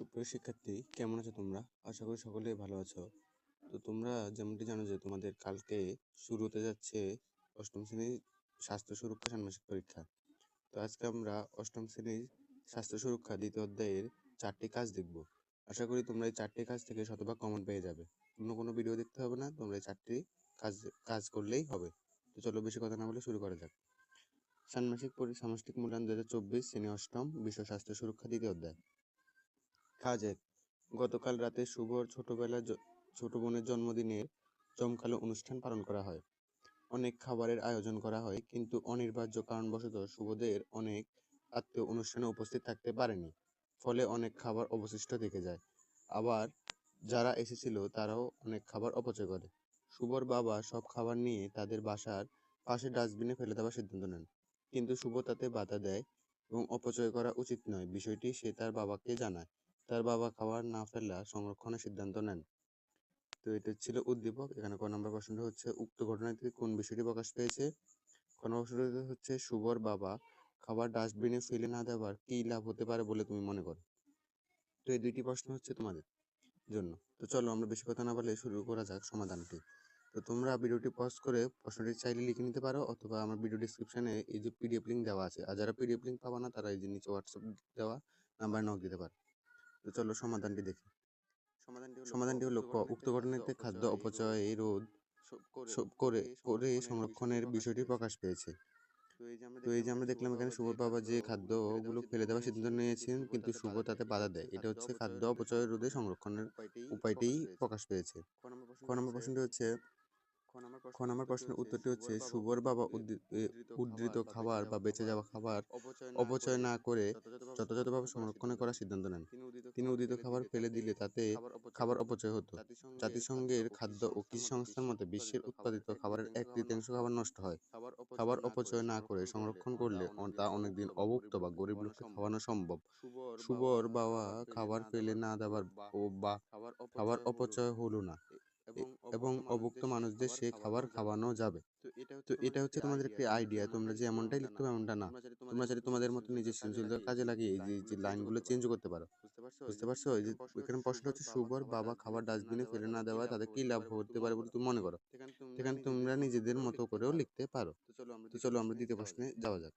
সুপ্রিয় শিক্ষার্থী, কেমন আছো তোমরা? আশা করি সকলেই ভালো আছো। তো তোমরা যেমনটি জানো যে তোমাদের কালকে শুরু হতে যাচ্ছে অষ্টম শ্রেণির স্বাস্থ্য সুরক্ষা ষান্মাসিক পরীক্ষা। তো আজকে আমরা অষ্টম শ্রেণির স্বাস্থ্য সুরক্ষা দ্বিতীয় অধ্যায়ের চারটি কাজ দেখব। আশা করি তোমরা এই চারটি কাজ থেকে শতভাগ কমন পেয়ে যাবে। অন্য কোনো ভিডিও দেখতে হবে না, তোমরা এই চারটি কাজ কাজ করলেই হবে। তো চলো বেশি কথা না বলে শুরু করা যাক। ষান্মাসিক পরি সামষ্টিক মূল্যায়ন দু হাজার চব্বিশ, শ্রেণি অষ্টম, বিশ্ব স্বাস্থ্য সুরক্ষা দ্বিতীয় অধ্যায়। কাজ এক গতকাল রাতে শুভর ছোটবেলার জ- ছোট বোনের জন্মদিনের জমকালো অনুষ্ঠান পালন করা হয়। অনেক খাবারের আয়োজন করা হয়, কিন্তু অনিবার্য কারণবশত শুভদের অনেক আত্মীয় অনুষ্ঠানে উপস্থিত থাকতে পারেনি, ফলে অনেক খাবার অবশিষ্ট থেকে যায়। আবার যারা এসেছিল, তারাও অনেক খাবার অপচয় করে। শুভর বাবা সব খাবার নিয়ে তাদের বাসার পাশে ডাস্টবিনে ফেলে দেওয়ার সিদ্ধান্ত নেন। কিন্তু শুভ তাতে বাধা দেয় এবং অপচয় করা উচিত নয়, বিষয়টি সে তার বাবাকে জানায়। তার বাবা খাবার না ফেলা সংরক্ষণের সিদ্ধান্ত নেন। তো এটা ছিল উদ্দীপক। এখানে ক নম্বর প্রশ্নটা হচ্ছে, উক্ত ঘটনা থেকে কোন বিষয়টি প্রকাশ পেয়েছে? ক নম্বর প্রশ্নটি হচ্ছে শুভর বাবা খাবার ডাস্টবিনে ফেলে না দেওয়ার কি লাভ হতে পারে বলে তুমি মনে করো? তো এই দুইটি প্রশ্ন হচ্ছে তোমাদের জন্য। তো চলো আমরা বেশি কথা না বলে শুরু করা যাক সমাধানটি। তো তোমরা ভিডিওটি পজ করে প্রশ্নটি চাইলে লিখে নিতে পারো অথবা আমার ভিডিও ডিসক্রিপশনে এই যে পিডিএফ লিঙ্ক দেওয়া আছে, আর যারা পিডিএফ লিঙ্ক পাবা না তারা এই যে নিচে হোয়াটসঅ্যাপ দেওয়া নাম্বার নক দিতে পারো। তো চলো সমাধানটি দেখি। সমাধানটি সমাধানটি হলো ক উক্ত ঘটনাতে খাদ্য অপচয় রোধ করে করে সংরক্ষণের বিষয়টি প্রকাশ পেয়েছে। তো এই যে আমরা দেখলাম এখানে শুভ বাবা যে খাদ্যগুলো ফেলে দেওয়ার সিদ্ধান্ত নিয়েছেন কিন্তু শুভ তাতে বাধা দেয়। এটা হচ্ছে খাদ্য অপচয় রোধে সংরক্ষণের উপায়টি প্রকাশ পেয়েছে। ক নম্বর প্রশ্নটি হচ্ছে খ নম্বর প্রশ্নের উত্তরটি হচ্ছে শুভর বাবা উদ্ধৃত খাবার বা বেঁচে যাওয়া খাবার অপচয় না করে যথাযথভাবে সংরক্ষণ করার সিদ্ধান্ত নেন। তিনি উদিত খাবার ফেলে দিলে তাতে খাবার অপচয় হতো। জাতিসংঘের খাদ্য ও কৃষি সংস্থার মতে বিশ্বের উৎপাদিত খাবারের এক তৃতীয়াংশ খাবার নষ্ট হয়। খাবার অপচয় না করে সংরক্ষণ করলে তা অনেকদিন অভুক্ত বা গরিব লোককে খাওয়ানো সম্ভব। শুভর বাবা খাবার ফেলে না দেওয়ার ও বা খাবার অপচয় হলো না এবং অভুক্ত মানুষদের সে খাবার খাওয়ানো যাবে। তো এটা হচ্ছে তোমাদের একটি আইডিয়া তোমরা যে এমনটাই লিখতে হবে এমনটা না তোমরা চাইলে তোমাদের মতো নিজের সৃজনশীলতা কাজে লাগিয়ে এই যে লাইনগুলো চেঞ্জ করতে পারো। বুঝতে পারছ? এই যে এখানে প্রশ্নটা হচ্ছে শুভর বাবা খাবার ডাস্টবিনে ফেলে না দেওয়ায় তাদের কি লাভ হতে পারে বলে তুমি মনে করো। সেখানে তোমরা নিজেদের মতো করেও লিখতে পারো। তো চলো আমরা দ্বিতীয় প্রশ্নে যাওয়া যাক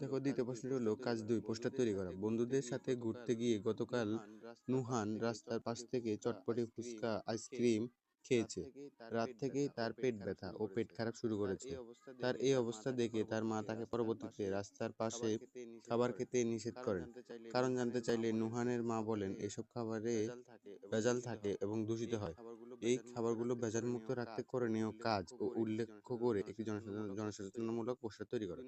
দেখো দ্বিতীয় প্রশ্নটি হলো কাজ দুই পোস্টার তৈরি করা বন্ধুদের সাথে ঘুরতে গিয়ে গতকাল নুহান রাস্তার পাশ থেকে চটপটি ফুচকা আইসক্রিম খেয়েছে। রাত থেকেই তার পেট ব্যথা ও পেট খারাপ শুরু করেছে। তার এই অবস্থা দেখে তার মা তাকে পরবর্তীতে রাস্তার পাশে খাবার খেতে নিষেধ করেন কারণ জানতে চাইলে নুহানের মা বলেন এসব খাবারে ভেজাল থাকে এবং দূষিত হয়। এই খাবারগুলো ভেজাল মুক্ত রাখতে করণীয় কাজ ও উল্লেখ করে একটি জনসচেতন জনসচেতনমূলক পোস্টার তৈরি করো।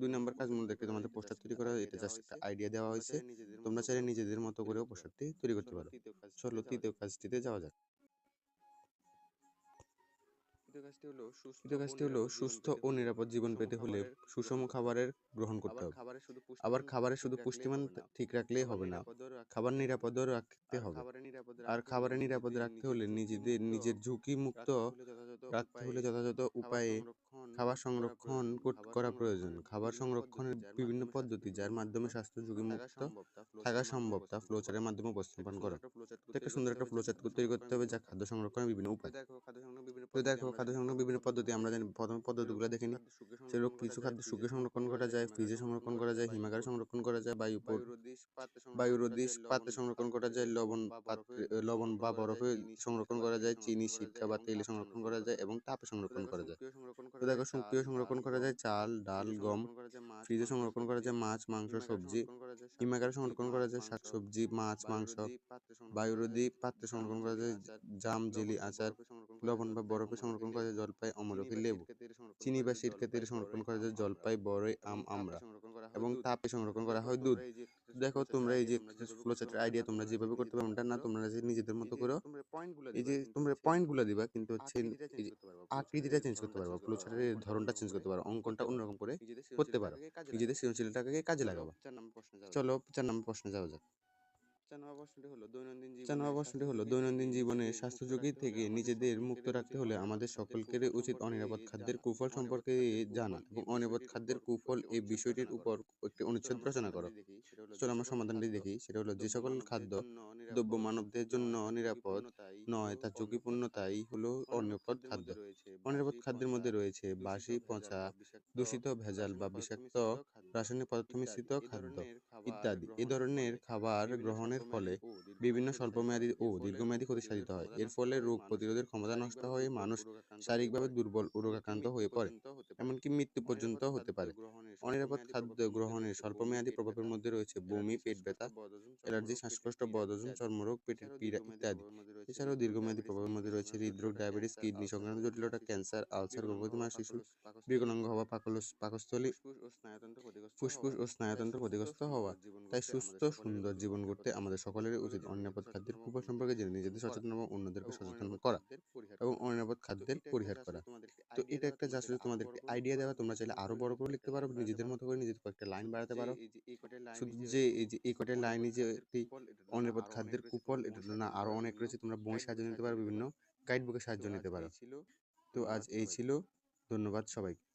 দুই নম্বর কাজ মূলত একটি তোমাদের পোস্টার তৈরি করা এটা জাস্ট একটা আইডিয়া দেওয়া হয়েছে। তোমরা চাইলে নিজেদের মতো করেও পোস্টারটি তৈরি করতে পারো। চলো তৃতীয় কাজটিতে যাওয়া যাক তৃতীয় কাজটি হলো সুস্থ ও নিরাপদ জীবন পেতে। হলে সুষম খাবারের গ্রহণ করতে হবে। আবার খাবারে শুধু পুষ্টিমান ঠিক রাখলেই হবে না। খাবার নিরাপদ রাখতে হবে। আর খাবারে নিরাপদ রাখতে হলে নিজেদের নিজের ঝুঁকি মুক্ত রাখতে হলে যথাযথ উপায়ে খাবার সংরক্ষণ কর- করা প্রয়োজন। খাবার সংরক্ষণের বিভিন্ন পদ্ধতি যার মাধ্যমে স্বাস্থ্য ঝুঁকি মুক্ত থাকা সম্ভব তা ফ্লোচারের মাধ্যমে উপস্থাপন করা। একটা সুন্দর একটা ফ্লোচার্ট তৈরি করতে হবে যা খাদ্য সংরক্ষণের বিভিন্ন উপায়। তো দেখো খাদ্য সংরক্ষণের বিভিন্ন পদ্ধতি আমরা জানি। প্রথম পদ্ধতিগুলো দেখে নিই সেরকম কিছু খাদ্য শুকিয়ে সংরক্ষণ করা যায় ফ্রিজে সংরক্ষণ করা যায় হিমাগারে সংরক্ষণ করা যায় বায়ু বায়ুরোধী পাত্রে সংরক্ষণ করা যায় লবণ পাত্রে লবণ বা বরফে সংরক্ষণ করা যায় চিনি সিরকা বা তেলে সংরক্ষণ করা যায় এবং তাপে সংরক্ষণ করা যায় তো দেখো শুকিয়ে সংরক্ষণ করা যায় চাল ডাল গম ফ্রিজে সংরক্ষণ করা যায় মাছ মাংস সবজি হিমাগারে সংরক্ষণ করা যায় শাকসবজি মাছ মাংস বায়ুরোধী পাত্রে সংরক্ষণ করা যায় জাম জেলি আচার লবণ বা বরফে সংরক্ষণ করা যায় জলপাই অমরকি লেবু চিনি বা সিরকা তেলে সংরক্ষণ করা যায় জলপাই বড়ই আম আমড়া এবং তাপে সংরক্ষণ করা হয় দুধ দেখো তোমরা এই যে ফ্লো চার্টের আইডিয়া তোমরা যেভাবে করতে পারো ওটা না তোমরা যে নিজেদের মতো করো এই যে তোমরা পয়েন্টগুলো দিবা কিন্তু হচ্ছে আকৃতিটা চেঞ্জ করতে পারবা ফ্লোচার্টের ধরনটা চেঞ্জ করতে পারো অঙ্কনটা অন্যরকম করে করতে পারো নিজেদের সৃজনশীলতাকে কাজে লাগাবো। চলো চার নম্বর প্রশ্নে যাওয়া যাক। জীবনে প্রশ্নটি হলো দৈনন্দিন জীবনে স্বাস্থ্য ঝুঁকি থেকে নিজেদের মুক্ত রাখতে হলে আমাদের সকলকে উচিত অনিরাপদ খাদ্যের কুফল সম্পর্কে জানা এবং অনিরাপদ খাদ্যের কুফল এই বিষয়টির উপর একটি অনুচ্ছেদ রচনা করো। চলো আমরা সমাধানটি দেখি। সেটা হলো যে সকল খাদ্য দ্রব্য মানবদের জন্য নিরাপদ নয় তার ঝুঁকিপূর্ণতাই হলো অনিরাপদ খাদ্য। অনিরাপদ খাদ্যের মধ্যে রয়েছে বাসি পচা দূষিত ভেজাল বা বিষাক্ত রাসায়নিক পদার্থ মিশ্রিত খাদ্য। ইত্যাদি এ ধরনের খাবার গ্রহণের ফলে বিভিন্ন স্বল্পমেয়াদী ও দীর্ঘমেয়াদী ক্ষতি সাধিত হয়। এর ফলে রোগ প্রতিরোধের ক্ষমতা নষ্ট হয়ে মানুষ শারীরিকভাবে দুর্বল ও রোগাক্রান্ত হয়ে পড়ে। এমনকি মৃত্যু পর্যন্ত হতে পারে। অনিরাপদ খাদ্য গ্রহণের স্বল্পমেয়াদী প্রভাবের মধ্যে রয়েছে বমি পেট ব্যথা অ্যালার্জি শ্বাসকষ্ট বদহজম চর্মরোগ পেটের পীড়া ইত্যাদি। এছাড়াও দীর্ঘমেয়াদী প্রভাবের মধ্যে রয়েছে হৃদরোগ ডায়াবেটিস কিডনি সংক্রান্ত জটিলতা ক্যান্সার আলসার গর্ভবতী মা শিশুর বিকলাঙ্গ হওয়া পাকস্থলী ফুসফুস ও স্নায়ুতন্ত্র ক্ষতিগ্রস্ত হওয়া তাই সুস্থ সুন্দর জীবন গড়তে আমাদের সকলেরই উচিত অনিরাপদ খাদ্যের কুফল সম্পর্কে জেনে নিজেদের সচেতন এবং অন্যদেরকে সচেতন করা এবং অনিরাপদ খাদ্যের পরিহার করা। তো এটা একটা জাস্ট তোমাদের একটা আইডিয়া দেওয়া তোমরা চাইলে আরও বড় করে লিখতে পারো নিজেদের মতো করে নিজেদের কয়েকটা লাইন বাড়াতে পারো। শুধু যে এই যে এই কয়টা লাইনই যে একটি অনিরাপদ খাদ্যের কুফল এটা না আরও অনেক রয়েছে তোমরা বই সাহায্য নিতে পারো বিভিন্ন গাইড বুকের সাহায্য নিতে পারো। তো আজ এই ছিল। ধন্যবাদ সবাইকে।